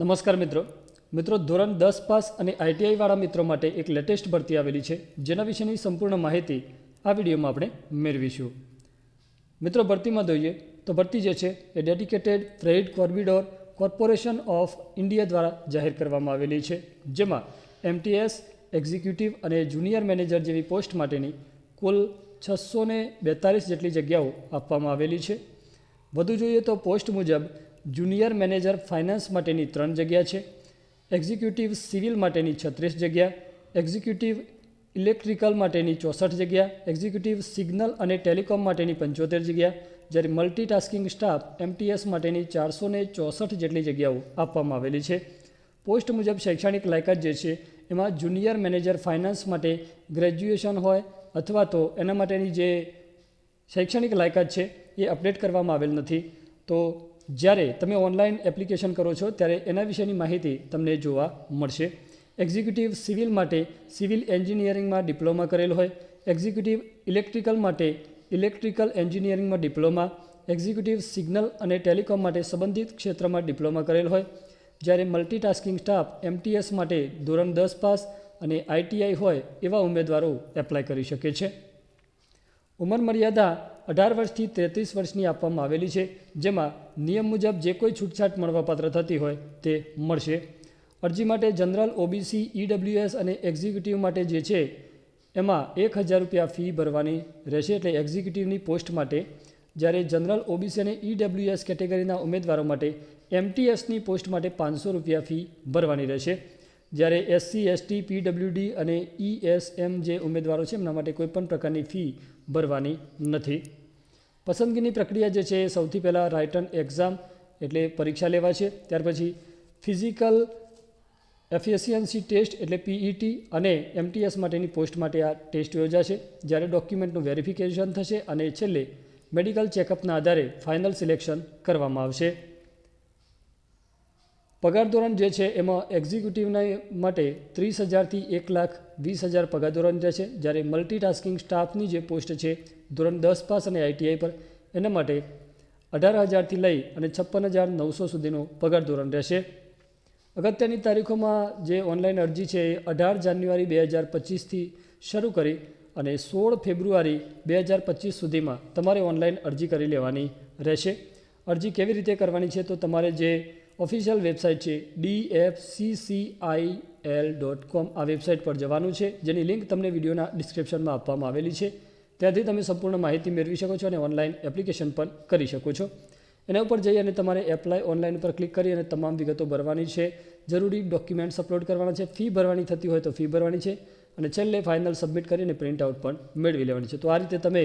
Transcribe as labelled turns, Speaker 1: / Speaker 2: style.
Speaker 1: નમસ્કાર મિત્રો. મિત્રો, ધોરણ દસ પાસ અને આઈટીઆઈવાળા મિત્રો માટે એક લેટેસ્ટ ભરતી આવેલી છે, જેના વિશેની સંપૂર્ણ માહિતી આ વિડીયોમાં આપણે મેળવીશું. મિત્રો, ભરતીમાં જોઈએ તો ભરતી જે છે, એ dedicated freight corridor corporation of India દ્વારા જાહેર કરવામાં આવેલી છે, જેમાં એમટીએસ એક્ઝિક્યુટિવ અને જુનિયર મેનેજર જેવી પોસ્ટ માટેની કુલ છસો ને બેતાલીસ જેટલી જગ્યાઓ આપવામાં આવેલી છે. વધુ જોઈએ તો પોસ્ટ મુજબ જુનિયર મેનેજર ફાઇનાન્સ માટેની ત્રણ જગ્યા છે, એક્ઝિક્યુટિવ સિવિલ માટેની છત્રીસ જગ્યા, એક્ઝિક્યુટિવ ઇલેક્ટ્રિકલ માટેની ચોસઠ જગ્યા, એક્ઝિક્યુટિવ સિગ્નલ અને ટેલિકોમ માટેની પંચોતેર જગ્યા, જ્યારે મલ્ટીટાસ્કિંગ સ્ટાફ એમટીએસ માટેની ચારસો ચોસઠ જેટલી જગ્યાઓ આપવામાં આવેલી છે. પોસ્ટ મુજબ શૈક્ષણિક લાયકાત જે છે, એમાં જુનિયર મેનેજર ફાઇનાન્સ માટે ગ્રેજ્યુએશન હોય અથવા તો એના માટેની જે શૈક્ષણિક લાયકાત છે, એ અપડેટ કરવામાં આવેલ નથી. તો જ્યારે તમે ઓનલાઈન એપ્લિકેશન કરો છો, ત્યારે એના વિશેની માહિતી તમને જોવા મળશે. એક્ઝિક્યુટિવ સિવિલ માટે સિવિલ એન્જિનિયરિંગમાં ડિપ્લોમા કરેલ હોય, એક્ઝિક્યુટિવ ઇલેક્ટ્રિકલ માટે ઇલેક્ટ્રિકલ એન્જિનિયરિંગમાં ડિપ્લોમા, એક્ઝિક્યુટિવ સિગ્નલ અને ટેલિકોમ માટે સંબંધિત ક્ષેત્રમાં ડિપ્લોમા કરેલ હોય, જ્યારે મલ્ટીટાસ્કિંગ સ્ટાફ એમટીએસ માટે ધોરણ દસ પાસ અને આઈટીઆઈ હોય એવા ઉમેદવારો એપ્લાય કરી શકે છે. ઉંમર મર્યાદા અઢાર વર્ષથી તેત્રીસ વર્ષની આપવામાં આવેલી છે, જેમાં નિયમ મુજબ જે કોઈ છૂટછાટ મળવાપાત્ર થતી હોય તે મળશે. અરજી માટે જનરલ ઓબીસી ઈડબ્લ્યુએસ અને એક્ઝિક્યુટિવ માટે જે છે, એમાં એક હજાર રૂપિયા ફી ભરવાની રહેશે એટલે એક્ઝિક્યુટિવની પોસ્ટ માટે. જ્યારે જનરલ ઓબીસી અને ઈડબ્લ્યુએસ કેટેગરીના ઉમેદવારો માટે એમટીએસની પોસ્ટ માટે પાંચસો રૂપિયા ફી ભરવાની રહેશે. જ્યારે એસસી, એસટી પીડબ્લ્યુડી અને ઈએસએમ જે ઉમેદવારો છે, એમના માટે કોઈપણ પ્રકારની ફી ભરવાની નથી. પસંદગીની પ્રક્રિયા જે છે એ સૌથી પહેલાં રાઇટન એક્ઝામ એટલે પરીક્ષા લેવા છે. ત્યાર પછી ફિઝિકલ એફિશિયન્સી ટેસ્ટ એટલે પીઈટી અને એમટીએસ માટેની પોસ્ટ માટે આ ટેસ્ટ યોજાશે. જ્યારે ડોક્યુમેન્ટનું વેરિફિકેશન થશે અને છેલ્લે મેડિકલ ચેકઅપના આધારે ફાઇનલ સિલેક્શન કરવામાં આવશે. પગાર ધોરણ જે છે એમાં એક્ઝિક્યુટિવના માટે ત્રીસ હજારથી એક લાખ વીસ હજાર પગાર ધોરણ રહેશે જ્યારે મલ્ટીટાસ્કિંગ સ્ટાફની જે પોસ્ટ છે, ધોરણ દસ પાસ અને આઈટીઆઈ પર, એના માટે અઢાર હજારથી લઈ અને છપ્પન હજાર નવસો સુધીનો પગાર ધોરણ રહેશે. અગત્યની તારીખોમાં જે ઓનલાઈન અરજી છે, એ અઢાર જાન્યુઆરી બે હજાર પચીસથી શરૂ કરી અને સોળ ફેબ્રુઆરી બે હજાર પચીસ સુધીમાં તમારે ઓનલાઈન અરજી કરી લેવાની રહેશે. અરજી કેવી રીતે કરવાની છે, તો તમારે જે ઓફિશિયલ વેબસાઇટ છે D F C C I L dot com આ વેબસાઇટ પર જવાનું છે. જેની લિંક તમને વિડીયોના ડિસ્ક્રિપ્શનમાં આપવામાં આવેલી છે. ત્યાંથી તમે સંપૂર્ણ માહિતી મેળવી શકો છો અને ઓનલાઈન એપ્લિકેશન પણ કરી શકો છો. એના ઉપર જઈ અને તમારે એપ્લાય ઓનલાઈન પર ક્લિક કરી અને તમામ વિગતો ભરવાની છે. જરૂરી ડોક્યુમેન્ટ્સ અપલોડ કરવાના છે. ફી ભરવાની થતી હોય તો ફી ભરવાની છે. અને છેલ્લે ફાઇનલ સબમિટ કરીને પ્રિન્ટ આઉટ પણ મેળવી લેવાની છે. તો આ રીતે તમે